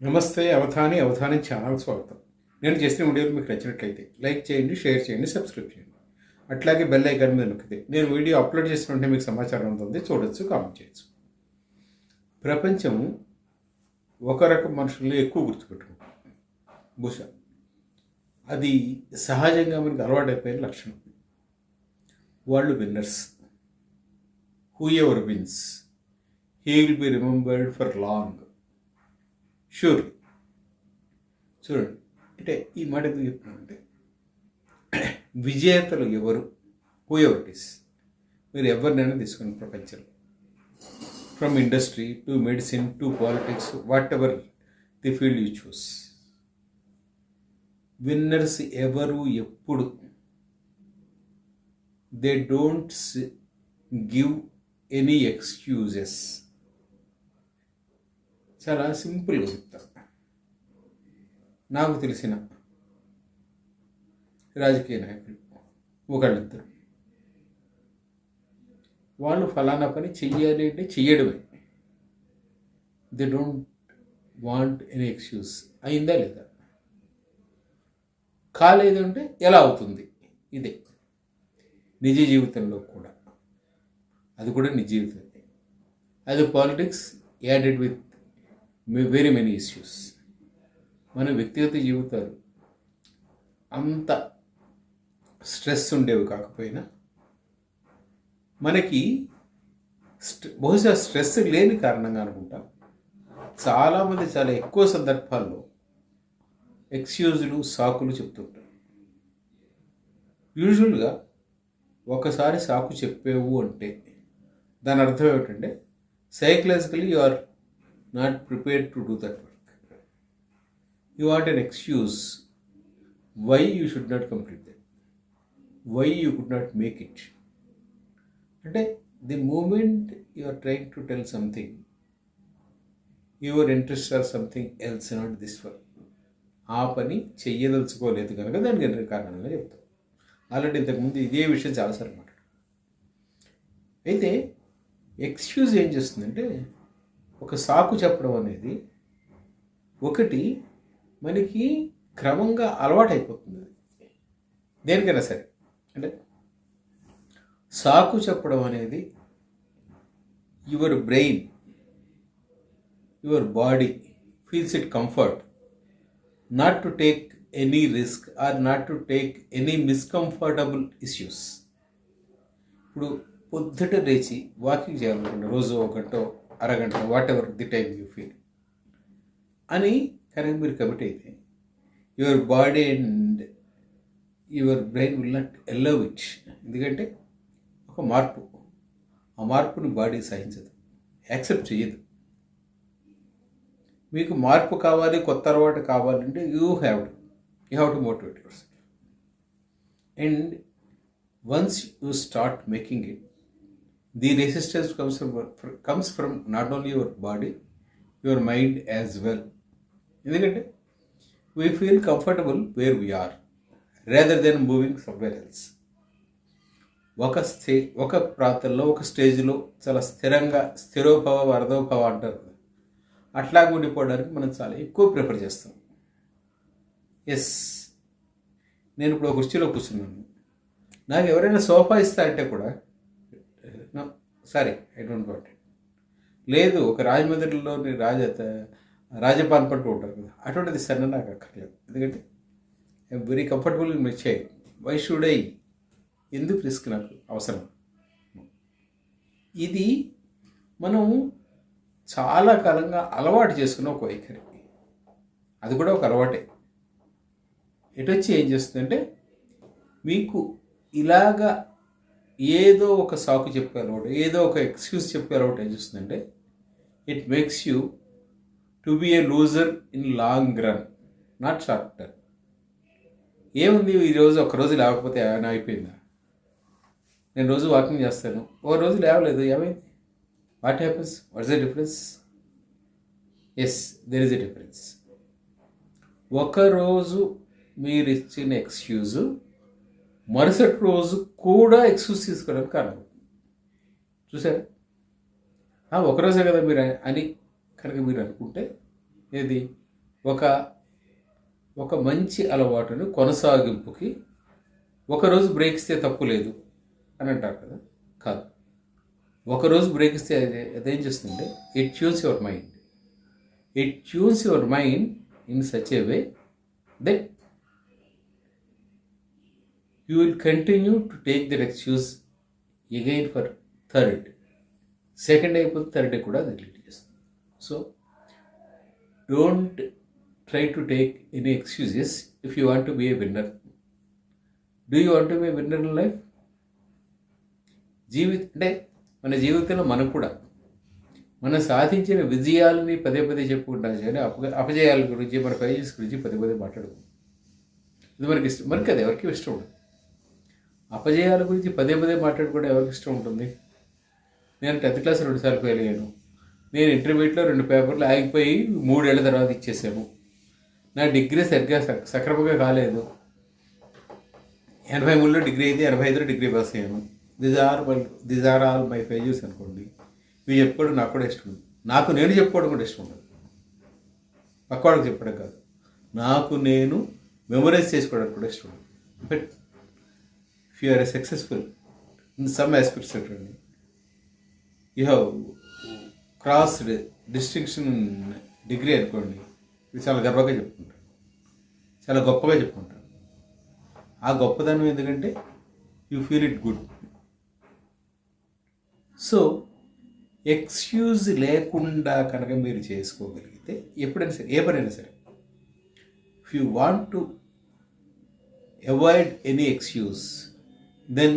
నమస్తే అవధాని అవధాని ఛానల్ స్వాగతం. నేను చేసిన వీడియోలు మీకు నచ్చినట్లయితే లైక్ చేయండి షేర్ చేయండి సబ్స్క్రైబ్ చేయండి. అట్లాగే బెల్ ఐకాన్ మీద నొక్కితే నేను వీడియో అప్లోడ్ చేసిన వెంటనే మీకు సమాచారం ఉంటుంది చూడొచ్చు కామెంట్ చేయొచ్చు. ప్రపంచం ఒక రకం మనుషుల్ని ఎక్కువ గుర్తుపెట్టుకుంటుంది. బహుశా అది సహజంగా మనకు అలవాటైపోయిన లక్షణం. వాళ్ళు winners. Whoever wins he will be remembered for long sure చూడండి అంటే ఈ మాట ఎందుకు చెప్తున్నానంటే విజేతలు ఎవరు? హూ ఎవర్ మీరు ఎవరినైనా తీసుకుని ప్రపంచంలో. From industry to medicine to politics whatever the field you choose winners ఎవరు ఎప్పుడు? They don't give any excuses చాలా సింపుల్గా చెప్తాను నాకు తెలిసిన రాజకీయ నాయకులు ఒకళ్ళిద్దరు. వాళ్ళు ఫలానా పని చెయ్యాలి అంటే చెయ్యడమే. They don't want any excuse అయిందా లేదా? కాలేదు అంటే ఎలా అవుతుంది? ఇదే. నిజ జీవితంలో కూడా. అది కూడా నిజ జీవితం అది politics added with very many issues మన వ్యక్తిగత జీవితాలు అంత స్ట్రెస్ ఉండేవి కాకపోయినా మనకి స్ట్రె బహుశా స్ట్రెస్ లేని కారణంగా అనుకుంటా. చాలామంది చాలా ఎక్కువ సందర్భాల్లో ఎక్స్క్యూజులు సాకులు చెప్తుంటారు యూజువల్గా ఒకసారి సాకు చెప్పేవు అంటే దాని అర్థం ఏమిటంటే psychologically you are not prepare to do that work you what an excuse why you should not complete that why you could not make it అంటే the moment you are trying to tell something your interest or something else not this work ఆ పని చెయ్యదలుచుకోలేదు కనుక దానికి కారణంగా చెప్తాం? Already ఇంతకుముందు ఇదే విషయం చాలాసార్లు మాట్లాడు. అయితే ఎక్స్క్యూజ్ ఏం చేస్తుందంటే ఒక సాకు చెప్పడం అనేది ఒకటి మనకి క్రమంగా అలవాటైపోతుంది. అది దేనికైనా సరే. అంటే సాకు చెప్పడం అనేది your brain your body feels it comfort. Not to take any risk or not to take any miscomfortable issues. ఇప్పుడు పొద్దుట లేచి వాకింగ్ చేయాలనుకుంటే రోజు ఒక గంట అరగంట whatever the time you feel అని కరెక్ట్ మీరు కమిట్ అయితే your body and your brain will not allow it ఎందుకంటే ఒక మార్పు. ఆ మార్పుని బాడీ సహించదు. యాక్సెప్ట్ చేయదు. మీకు మార్పు కావాలి కొత్త అలవాటు కావాలంటే you have to you have to motivate yourself and once you start making it the resistance comes from comes from not only your body your mind as well ఎందుకంటే we feel comfortable where we are rather than moving somewhere else ఒక stay ఒక ప్రాంతంలో ఒక స్టేజ్లో చాలా స్థిరంగా స్థిరోభవ వరదోభవ అంటారు అట్లా ఉండిపోవడానికి మనం చాలా ఎక్కువ ప్రిఫర్ చేస్తాం. ఎస్ నేను ఇప్పుడు ఒక కుర్చీలో కూర్చున్నాను. నాకు ఎవరైనా సోఫా ఇస్తా అంటే కూడా sorry I don't want it లేదు ఒక రాజమండ్రిలోని రాజ రాజపాన్ పట్టు ఉంటారు కదా అటువంటిది సన్న నాకు అక్కర్లేదు. ఎందుకంటే I'm very comfortable in my chair why should I ఎందుకు రిస్క్ నాకు అవసరం? ఇది మనం చాలా కాలంగా అలవాటు చేసుకున్న ఒక వైఖరి. అది కూడా ఒక అలవాటే. ఎటొచ్చి ఏం చేస్తుందంటే మీకు ఇలాగా ఏదో ఒక సాకు చెప్పే అలవాటు ఏదో ఒక ఎక్స్క్యూజ్ చెప్పే అలవాటు ఏం చేస్తుందంటే it makes you to be a loser in long run not short term ఏముంది ఈరోజు ఒకరోజు లేకపోతే ఏమైనా అయిపోయిందా? నేను రోజు వాకింగ్ చేస్తాను ఒక రోజు లేవలేదు ఏమైంది? What happens what's the difference yes there is a difference ఒకరోజు మీరు ఇచ్చిన ఎక్స్క్యూజు మరుసటి రోజు కూడా ఎక్స్క్యూజ్ తీసుకోవడానికి కారణం. చూసారా ఒకరోజే కదా మీరు అని కనుక మీరు అనుకుంటే ఏది? ఒక ఒక మంచి అలవాటును కొనసాగింపుకి ఒకరోజు బ్రేక్ ఇస్తే తప్పు లేదు అని అంటారు కదా? కాదు. ఒకరోజు బ్రేక్ ఇస్తే అది అదేం చేస్తుందంటే it tunes your mind it tunes your mind in such a way that you will continue to take that excuse again for third second అయిపోతే థర్డ్ డే కూడా అది డిలీట్ చేస్తుంది. So don't try to take any excuses if you want to be a winner do you want to be winner in life జీవిత అంటే మన జీవితంలో మనకు కూడా మనం సాధించిన విజయాలని పదే పదే చెప్పుకుంటాం కానీ అప అపజయాల గురించి మన ఫైజెస్ గురించి పదే పదే మాట్లాడుకుంటాం. ఇది మనకి ఇష్టం. మనకి అది ఎవరికి ఇష్టం ఉండదు. అపజయాల గురించి పదే పదే మాట్లాడుకోవడం ఎవరికి ఇష్టం ఉంటుంది? నేను టెన్త్ క్లాస్ రెండు సార్లు ఫెయిల్ అయ్యాను. నేను ఇంటర్మీడియట్లో రెండు పేపర్లు ఆగిపోయి మూడేళ్ళ తర్వాత ఇచ్చేసాను నా డిగ్రీ సరిగ్గా సక్రమంగా కాలేదు. ఎనభై మూడులో డిగ్రీ అయితే ఎనభై ఐదులో డిగ్రీ పాస్ అయ్యాను. This are my this are all my failures అనుకోండి. ఇవి చెప్పుకోవడం నాకు కూడా ఇష్టం నాకు నేను చెప్పుకోవడం కూడా ఇష్టం ఉండదు. పక్కవాడికి చెప్పడం కాదు. నాకు నేను మెమరైజ్ చేసుకోవడానికి కూడా ఇష్టం but if you a successful in some aspects చూడండి you have cross distinction degree అనుకోండి ఇది చాలా గర్వంగా చెప్పుకుంటాను చాలా గొప్పగా చెప్పుకుంటాను ఆ గొప్పదనం ఎందుకంటే you feel it good so excuse లేకుండా కనుక మీరు చేసుకోగలిగితే ఎప్పుడైనా సరే ఏ పనైనా సరే if you want to avoid any excuse then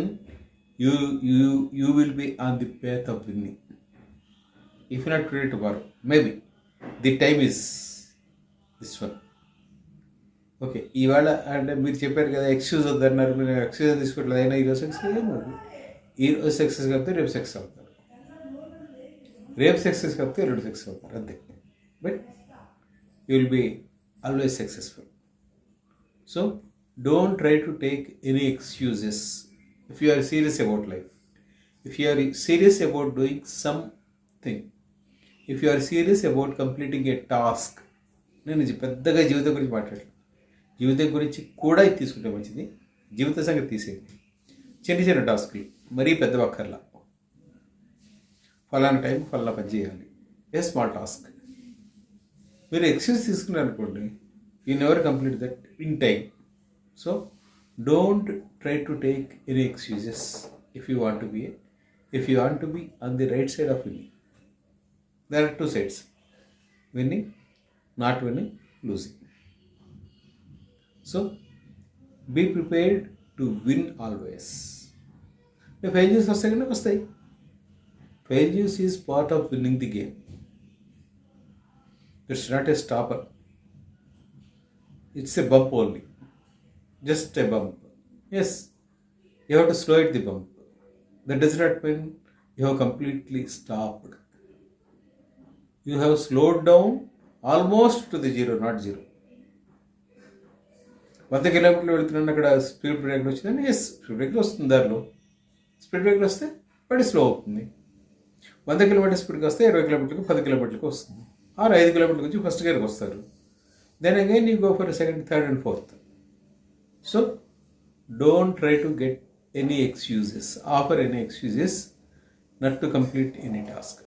you you you will be on the path of winning if not today tomorrow maybe the time is this one okay ఇవాళ అంటే మీరు చెప్పారు కదా ఎక్స్క్యూజ్ వద్దన్నారు మీరు ఎక్స్క్యూజ్ తీసుకోవట్లేదు అయినా ఈరోజు సక్సెస్ ఏమవుతుంది ఈరోజు సక్సెస్ కాకపోతే రేపు సక్సెస్ అవుతారు. రేపు సక్సెస్ కాకపోతే రెండు సక్సెస్ అవుతారు. అంతే. But you will be always successful so don't try to take any excuses if you are serious about life if you are serious about doing something, if you are serious about completing a task నేను పెద్దగా జీవితం గురించి మాట్లాడలేదు. జీవితం గురించి కూడా ఇది తీసుకుంటే మంచిది. జీవిత సంగతి తీసేయండి. చిన్న చిన్న టాస్క్లు మరీ పెద్ద ఒక్కర్లా. ఫలానా టైం ఫలానా పని చేయాలి. A small task. మీరు ఎక్స్క్యూజ్ తీసుకున్నారు అనుకోండి you never complete that in time. So don't try to take any excuses if you want to be if you want to be on the right side of winning. There are two sides. Winning not winning losing. So be prepared to win always. The failures for second mistake failures is part of winning the game. It's not a stopper. It's a bump only. Just a bump as you have to slow it the bump that does not mean you have completely stopped you have slowed down almost to the zero not zero వంద కిలోమీటర్లు వెళుతున్నాను అక్కడ speed break వచ్చిందని yes speed బ్రేక్లో వస్తుంది దారిలో. Speed బ్రేక్లో వస్తే బండి స్లో అవుతుంది. వంద కిలోమీటర్ స్పీడ్కి వస్తే ఇరవై కిలోమీటర్లకు పది కిలోమీటర్లకు వస్తుంది. ఆరు ఐదు కిలోమీటర్లకు వచ్చి ఫస్ట్ గేర్కి వస్తారు. Then again you go for second third and fourth So don't try to get any excuses, offer any excuses not to complete any task.